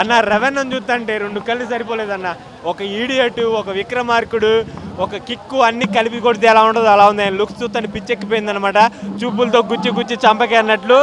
అన్న రెవెన్యూ చూస్తుంటే రెండు కళ్ళు సరిపోలేదన్న. ఒక ఈడియట్ ఒక విక్రమార్కుడు ఒక కిక్కు అన్ని కలిపి కొడితే ఎలా ఉండదు అలా ఉంది. ఆయన లుక్స్ చూస్తాను పిచ్చెక్కిపోయింది అనమాట చూపులతో గుచ్చి గుచ్చి చంపకే అన్నట్లు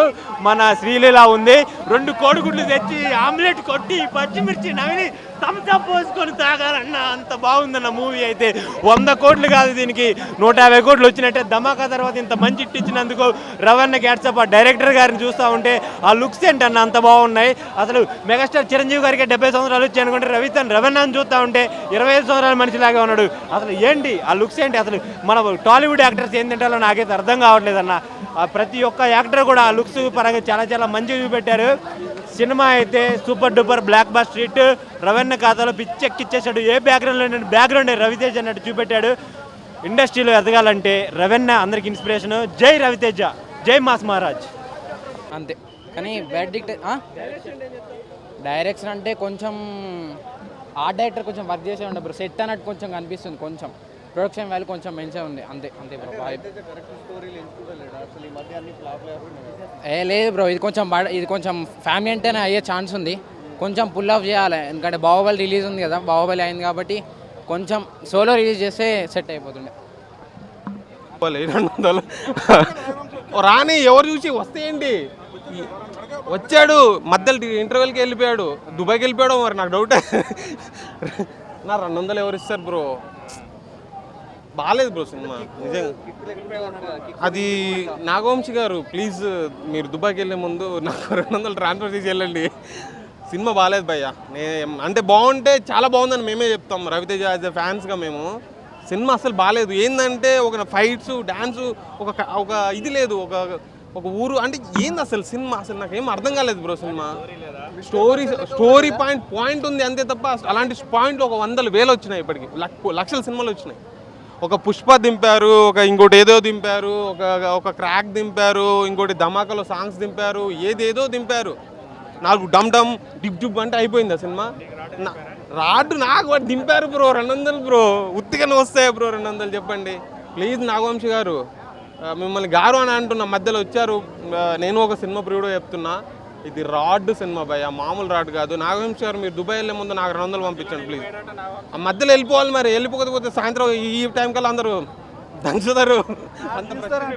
మన శ్రీలీల ఉంది. రెండు కోడిగుడ్లు తెచ్చి ఆమ్లెట్ కొట్టి పచ్చిమిర్చి నవిలి తమసా పోసుకొని తాగాలన్న అంత బాగుందన్న మూవీ అయితే. వంద కోట్లు కాదు దీనికి. నూట యాభై కోట్లు వచ్చినట్టే ధమాకా తర్వాత ఇంత మంచి ఇట్ ఇచ్చినందుకు రవణ గ్యాట్సప్ ఆ డైరెక్టర్ గారిని చూస్తూ ఉంటే ఆ లుక్స్ ఏంటన్న అంత బాగున్నాయి. అసలు మెగాస్టార్ చిరంజీవి గారికి డెబ్బై సంవత్సరాలు వచ్చి అనుకుంటే రవితన్ రవణని చూస్తూ ఉంటే ఇరవై ఐదు సంవత్సరాల మనిషిలాగా ఉన్నాడు. అసలు ఏంటి ఆ లుక్స్ ఏంటి? అసలు మన టాలీవుడ్ యాక్టర్స్ ఏం నాకైతే అర్థం కావట్లేదన్న. ఆ ప్రతి ఒక్క యాక్టర్ కూడా ఆ లుక్స్ పరంగా చాలా చాలా మంచిగా చూపెట్టారు. సినిమా అయితే సూపర్ డూపర్ బ్లాక్ బాస్ స్ట్రీట్ రవెన్న ఖాతాలో పిచ్చెక్కిచ్చేసాడు ఏ బ్యాక్గ్రౌండ్లో బ్యాక్గ్రౌండ్ రవితేజ్ అన్నట్టు చూపెట్టాడు. ఇండస్ట్రీలో ఎదగాలంటే రవెన్న అందరికి ఇన్స్పిరేషన్ జై రవితేజ. జై మాస్ మహారాజ్. అంతే. కానీ బ్యాడ్ డైరెక్షన్ అంటే కొంచెం ఆర్ట్ డైరెక్టర్ కొంచెం వర్క్ చేసే ఉండే సెట్ అన్నట్టు కొంచెం కనిపిస్తుంది కొంచెం. ప్రొడక్షన్ వాల్యూ కొంచెం మంచిగా ఉంది. అంతే అంతే బ్రో ఏ లేదు బ్రో ఇది కొంచెం బడ- ఇది కొంచెం ఫ్యామిలీ అంటేనే అయ్యే ఛాన్స్ ఉంది. కొంచెం పుల్ ఆఫ్ చేయాలి. ఎందుకంటే బాహుబలి రిలీజ్ ఉంది కదా. బాహుబలి అయింది కాబట్టి కొంచెం సోలో రిలీజ్ చేస్తే సెట్ అయిపోతుండే. పోలే, రెండు వందలు. ఓ రాని ఎవరు చూసి? వస్తే ఏంటి? వచ్చాడు. మధ్యలో ఇంటర్వెల్కి వెళ్ళిపోయాడు. దుబాయ్కి వెళ్ళిపోయాడు మరి నాకు డౌట్ నా రెండు వందలు ఎవరు ఇస్తారు బ్రో బాగాలేదు బ్రో సినిమా. నిజంగా. అది నాగవంశి గారు ప్లీజ్ మీరు దుబాయ్కి వెళ్ళే ముందు నాకు రెండు వందలు ట్రాన్స్ఫర్ చేసి వెళ్ళండి. సినిమా బాగాలేదు భయ్య. నే అంటే బాగుంటే చాలా బాగుందని మేమే చెప్తాం రవితేజ యాజ్ ఎ ఫ్యాన్స్గా మేము. సినిమా అసలు బాగాలేదు ఏంటంటే ఒక ఫైట్స్ డ్యాన్స్ ఒక ఒక ఇది లేదు. ఒక ఒక ఊరు అంటే ఏంది అసలు సినిమా? అసలు నాకు ఏం అర్థం కాలేదు bro cinema. Story story point point ఉంది అంతే తప్ప అలాంటి పాయింట్లు ఒక వందలు వేలు వచ్చినాయి ఇప్పటికి. లక్- లక్షల సినిమాలు వచ్చినాయి. ఒక పుష్ప దింపారు ఒక ఇంకోటి ఏదో దింపారు ఒక ఒక క్రాక్ దింపారు ఇంకోటి ధమాకలో సాంగ్స్ దింపారు ఏదేదో దింపారు. నాలుగు డమ్ డమ్ డిప్ డిప్ అంటే అయిపోయింది ఆ సినిమా. రాడ్డు రాడ్ నాకు వాడు దింపారు బ్రో రెండు వందలు బ్రో. ఉత్తిగానే వస్తాయి బ్రో రెండు వందలు చెప్పండి. ప్లీజ్ నాగవంశి గారు. మిమ్మల్ని గారు అని అంటున్నా మధ్యలో వచ్చారు. నేను ఒక సినిమా ప్రియుడో చెప్తున్నా. ఇది రాడ్ సినిమా భయ మామూలు రాడ్ కాదు. నాగవంశ గారు మీరు దుబాయ్ వెళ్ళే ముందు నాకు రెండు వందలు పంపించండి ప్లీజ్ ఆ మధ్యలో వెళ్ళిపోవాలి మరి వెళ్ళిపోకపోతే సాయంత్రం ఈ టైం కల్లా అందరూ దంచుతారు. అంత